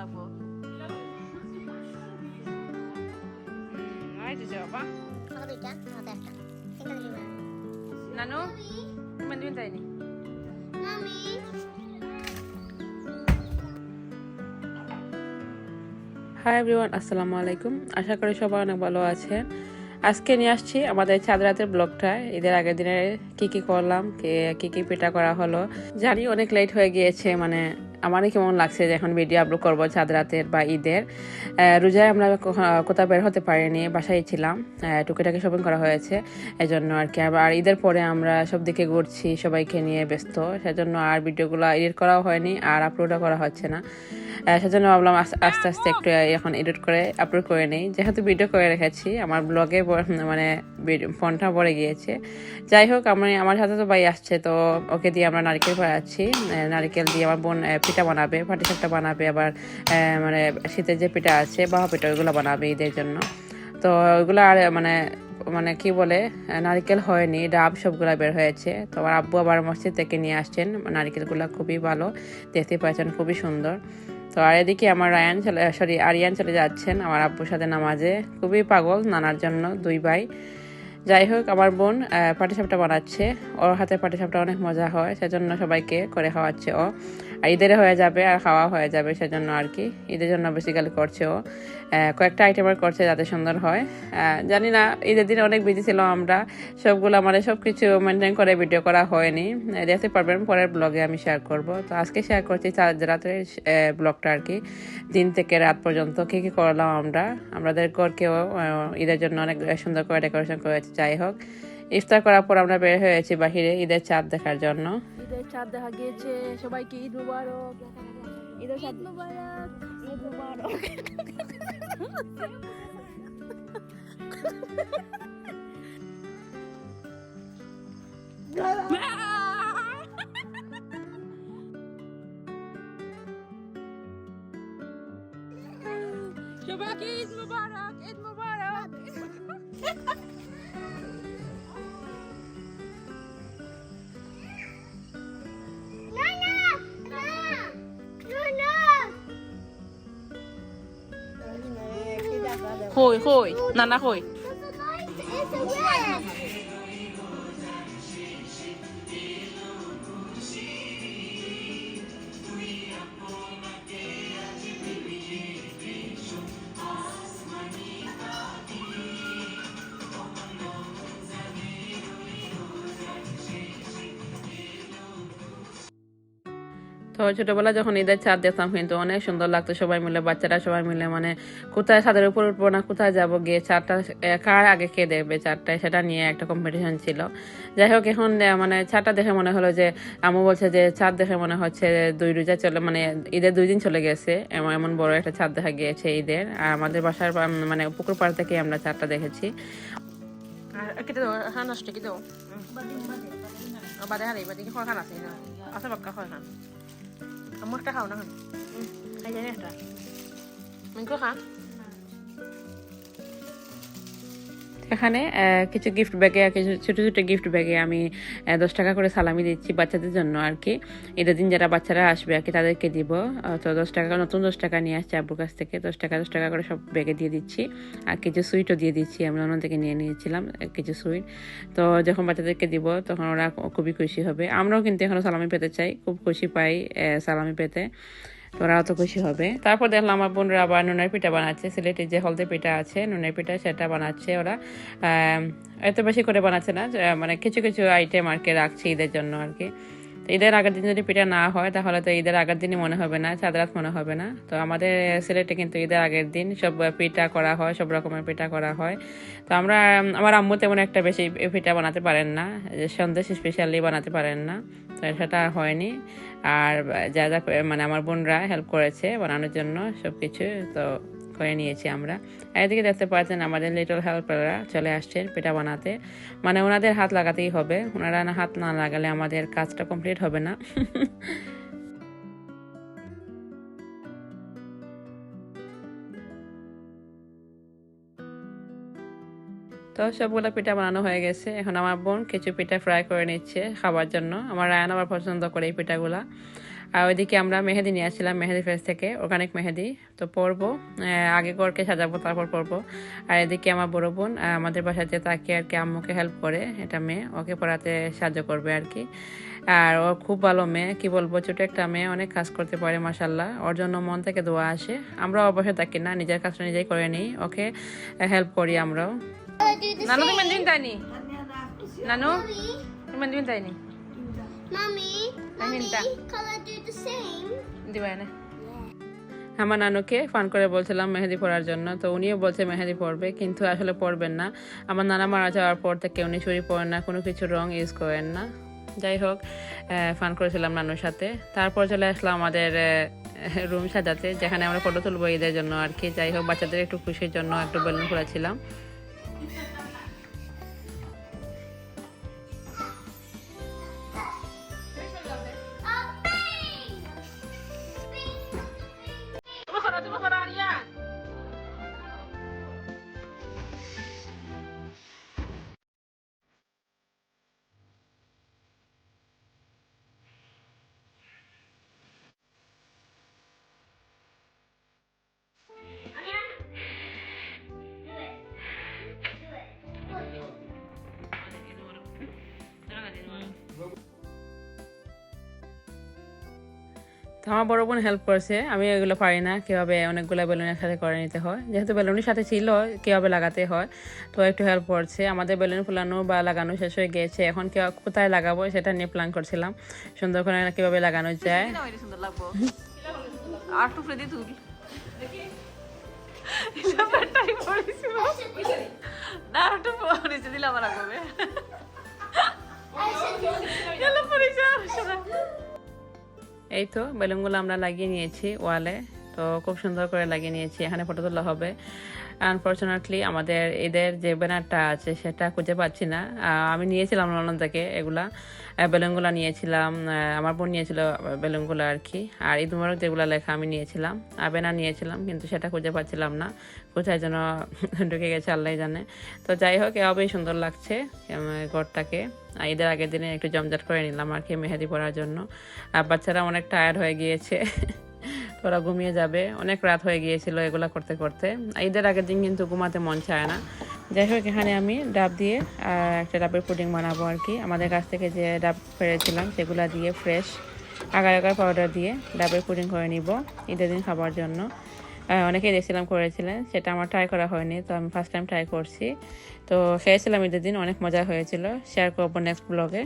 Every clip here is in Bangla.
লাগবো। এই যে বাবা আমাকে দুইটা আমাকে একটা তিনটা দিবি না নানু তুমি যাইনি হাই এভরিওয়ান আসসালামু আলাইকুম। আশা করি সবাই অনেক ভালো আছেন। আজকে নিয়ে আসছি আমাদের চাঁদ রাতের ব্লগটা। ঈদের আগের দিনে কি কি করলাম কে- কি কি পিঠা করা হলো। জানি অনেক লেট হয়ে গিয়েছে মানে আমারই কেমন লাগছে যে এখন ভিডিও আপলোড করব চাঁদ রাতের বা ঈদের। রোজায় আমরা কোথাও বের হতে পারিনি, বাসায় ছিলাম। টুকিটাকি শপিং করা হয়েছে এই জন্য আর কি। আবার ঈদের পরে আমরা সব দিকে ঘুরছি, সবাইকে নিয়ে ব্যস্ত। সেজন্য আর ভিডিওগুলো এডিট করাও হয়নি, আর আপলোডও করা হচ্ছে না। সেজন্য ভাবলাম আস্তে আস্তে একটু এখন এডিট করে আপলোড করে নিই। যেহেতু ভিডিও করে রেখেছি, আমার ব্লগে মানে ফোনটা পড়ে গিয়েছে। যাই হোক, আমি, আমার সাথে তো ভাই আসছে, তো ওকে দিয়ে আমরা নারকেল পাড়াচ্ছি নারকেল দিয়ে আমার বোন পিঠা বানাবে পাটিসাপটা বানাবে, আবার মানে শীতের যে পিঠা আছে, বাহা পিঠা, ওইগুলো বানাবে ঈদের জন্য। তো ওইগুলো আর মানে মানে কি বলে নারকেল হয়নি, ডাব সবগুলা বের হয়েছে। তো আমার আব্বু আবার মসজিদ থেকে নিয়ে আসছেন, নারকেলগুলো খুবই ভালো, দেখতে পাচ্ছেন খুবই সুন্দর। তো আর এদিকে আমার রায়ান চলে সরি, আরিয়ান চলে যাচ্ছেন, আমার আব্বুর সাথে নামাজে। খুবই পাগল নানার জন্য, দুই ভাই। যাই হোক, আমার বোন পাটিসাপটা বানাচ্ছে। ওর হাতে পাটিসাপটা অনেক মজা হয়, সেজন্য সবাইকে করে খাওয়াচ্ছে ও। আর ঈদের হয়ে যাবে আর খাওয়া হয়ে যাবে সেজন্য আর কি। ঈদের জন্য বেসিক্যালি করছে ও। কয়েকটা আইটেমের করছে যাতে সুন্দর হয়। জানি না, ঈদের দিনে অনেক বিজি ছিল আমরা। সবগুলো মানে সব কিছু মেনটেন করে ভিডিও করা হয়নি। দেখতে পারবেন, পরের ব্লগে আমি শেয়ার করব। তো আজকে শেয়ার করছি চার রাতের ব্লগটা আর কি। দিন থেকে রাত পর্যন্ত কী কী করলাম আমরা। আমাদের ঘরকেও ঈদের জন্য অনেক সুন্দর করে ডেকোরেশন করেছি, যাই হোক। ইফতার করার পর আমরা বের হয়েছি বাহিরে ঈদের চাঁদ দেখার জন্য। ঈদের চাঁদ দেখা গিয়েছে সবাইকে ঈদ মুবারক। ঈদের চাঁদ মুবারক। ঈদ মুবারক। সবাইকে ঈদ মুবারক ঈদ মুবারক। কই কই না না It's তো ছোটবেলা যখন ঈদের চাঁদ দেখতাম কিন্তু অনেক সুন্দর লাগতো সবাই মিলে, বাচ্চারা সবাই মিলে মানে কোথায় ছাদের উপর উঠবো না, কোথায় যাব, গিয়ে চারটা কার আগে কে দেখবে চারটায় সেটা নিয়ে একটা কম্পিটিশন ছিল। যাই হোক, এখন মানে চারটা দেখে মনে হলো যে আমু বলছে যে চাঁদ দেখে মনে হচ্ছে দুই রোজা চলে মানে ঈদের দুই দিন চলে গেছে, এমন এমন বড় একটা চাঁদ দেখা গিয়েছে ঈদের। আর আমাদের বাসার মানে পুকুর পাড় থেকে আমরা চারটা দেখেছি। আর হ্যাঁ নষ্ট কেটে দাও। বাদে হারি বাদে কি খান আছে আছে খোৱা খান เอามือตะเขานั่งใครจะเนี่ยมันก็ค่ะ এখানে কিছু গিফট ব্যাগে কিছু ছোটো ছোটো গিফট ব্যাগে আমি দশ টাকা করে সালামি দিচ্ছি বাচ্চাদের জন্য আর কি। ঈদের দিন যারা বাচ্চারা আসবে আর কি, তাদেরকে দিব। তো দশ টাকা, নতুন দশ টাকা নিয়ে আসছি আব্বুর কাছ থেকে। দশ টাকা দশ টাকা করে সব ব্যাগে দিয়ে দিচ্ছি। আর কিছু সুইটও দিয়ে দিচ্ছি। আমরা অন্য থেকে নিয়ে নিয়েছিলাম কিছু সুইট তো যখন বাচ্চাদেরকে দিব, তখন ওরা খুবই খুশি হবে। আমরাও কিন্তু এখনও সালামি পেতে চাই, খুব খুশি পাই সালামি পেতে। তো ওরাও তো খুশি হবে। তারপর দেখলাম আমার বোনরা আবার নুনের পিঠা বানাচ্ছে। সিলেটের যে হলদে পিঠা আছে, নুনের পিঠা সেটা বানাচ্ছে ওরা। এত বেশি করে বানাচ্ছে না মানে কিছু কিছু আইটেম আর কি রাখছে ঈদের জন্য আর কি। ঈদের আগের দিন যদি পিঠা না হয়, তাহলে তো ঈদের আগের দিনই মনে হবে না চাঁদ রাত মনে হবে না। তো আমাদের সিলেটে কিন্তু ঈদের আগের দিন সব পিঠা করা হয়, সব রকমের পিঠা করা হয়। তো আমরা, আমার আম্মু তেমন একটা বেশি পিঠা বানাতে পারেন না সন্দেশ স্পেশালি বানাতে পারেন না, তো সেটা হয়নি। আর যা যা মানে আমার বোনরা হেল্প করেছে বানানোর জন্য সব কিছু তো করে নিয়েছি আমরা। এদিকে দেখতে পাচ্ছেন আমাদের লিটল হেল্পাররা চলে আসছেন পিঠা বানাতে। মানে ওনাদের হাত লাগাতেই হবে। ওনারা না হাত না লাগালে আমাদের কাজটা কমপ্লিট হবে না। তো সবগুলো পিঠা বানানো হয়ে গেছে। এখন আমার বোন কিছু পিঠা ফ্রাই করে নিচ্ছে খাবার জন্য। আমার রায়ান আবার পছন্দ করে এই পিঠাগুলা। আর ওইদিকে আমরা মেহেদি নিয়ে আসছিলাম, মেহেদি ফেস থেকে অর্গানিক মেহেদি। তো পরবো আগে করকে সাজাবো, তারপর পরবো। আর এদিকে আমার বড় বোন আমাদের বাসাতে তাকে আর কি আম্মুকে হেল্প করে, এটা মেয়ে, ওকে পড়াতে সাহায্য করবে আর কি। আর ও খুব ভালো মেয়ে, কি বলব, ছোট একটা মেয়ে, অনেক কাজ করতে পারে মাসাল্লাহ ওর জন্য মন থেকে দোয়া আসে। আমরা অবশ্যই থাকি না, নিজের কাজটা নিজেই করে নিই। ওকে হেল্প করি আমরাও। নানু. তুমি মেহেদি তাইনি নানু, তুমি মেহেদি তাইনি Mommy, mommy, color do the same. দিবা এনে আমার নানুকে ফান করে বলছিলাম মেহেদি পরার জন্য তো উনিও বলছে মেহেদি পরবে কিন্তু আসলে পরবেন না। আমার নানা মারা যাওয়ার পর থেকে উনি চুরি পরেন না কোনো কিছু রং ইউজ করেন না। যাই হোক ফান করেছিলাম নানুর সাথে। তারপর চলে আসলাম আমাদের রুম সাজাতে যেখানে আমরা ফটো তুলবো ঈদের জন্য আর কি। যাই হোক বাচ্চাদের একটু খুশির জন্য একটু বেলুন করেছিলাম। তো আমার বড় বোন হেল্প করছে। আমি এগুলো পারি না কীভাবে অনেকগুলো বেলুনের সাথে করে নিতে হয়। যেহেতু বেলুনের সাথে ছিল কীভাবে লাগাতে হয় তো একটু হেল্প করছে। আমাদের বেলুন ফুলানো বা লাগানো শেষ হয়ে গিয়েছে। এখন কেউ কোথায় লাগাবো সেটা নিয়ে প্ল্যান করছিলাম। সুন্দর করে কীভাবে লাগানো যায়। আর তুল। না একটু দিলে আমার এই তো বেলুনগুলো আমরা লাগিয়ে নিয়েছি ওয়ালে। তো খুব সুন্দর করে লাগিয়ে নিয়েছি, এখানে ফটো তোলা হবে। আনফর্চুনেটলি আমাদের এদের যে ব্যানারটা আছে, সেটা খুঁজে পাচ্ছি না। আমি নিয়েছিলাম লন্ডন থেকে এগুলা বেলুনগুলো নিয়েছিলাম আমার বোন নিয়েছিল বেলুনগুলো আর কি। আর ঈদ মুবারক যেগুলো লেখা আমি নিয়েছিলাম। আর ব্যানার নিয়েছিলাম, কিন্তু সেটা খুঁজে পাচ্ছিলাম না। কোথায় যেন ঢুকে গেছে আল্লাহ জানে। তো যাই হোক, এভাবেই সুন্দর লাগছে ঘরটাকে। ঈদের আগের দিনে একটু জমজট করে নিলাম আর কি, মেহেদি পরার জন্য। আর বাচ্চারা অনেক টায়ার্ড হয়ে গিয়েছে। ওরা ঘুমিয়ে যাবে। অনেক রাত হয়ে গিয়েছিল এগুলা করতে করতে। ঈদের আগের দিন কিন্তু ঘুমাতে মন চায় না। যাই হোক, এখানে আমি ডাব দিয়ে একটা ডাবের পুডিং বানাবো আর কি। আমাদের কাছ থেকে যে ডাব পেরেছিলাম, সেগুলা দিয়ে ফ্রেশ আগার আগার পাউডার দিয়ে ডাবের পুডিং করে নিব ঈদের দিন খাবার জন্য। অনেকেই দেখছিলাম করেছিলেন, সেটা আমার ট্রাই করা হয়নি, তো আমি ফার্স্ট টাইম ট্রাই করছি। তো খেয়েছিলাম ঈদের দিন, অনেক মজা হয়েছিল। শেয়ার করব নেক্সট ব্লগে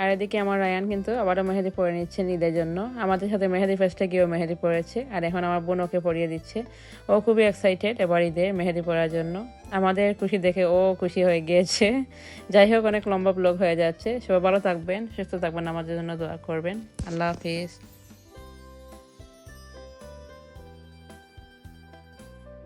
আর এদিকে আমার রায়ান কিন্তু আবারও মেহেদি পরে নিচ্ছে ঈদের জন্য। আমাদের সাথে মেহেদি ফেস্টে গিয়েও মেহেদি পরেছে। আর এখন আমার বোন ওকে পরিয়ে দিচ্ছে। ও খুবই এক্সাইটেড এবার ঈদের মেহেদি পরার জন্য। আমাদের খুশি দেখে ও খুশি হয়ে গিয়েছে। যাই হোক, অনেক লম্বা ব্লগ হয়ে যাচ্ছে। সবাই ভালো থাকবেন, সুস্থ থাকবেন, আমাদের জন্য দোয়া করবেন। আল্লাহ হাফিজ।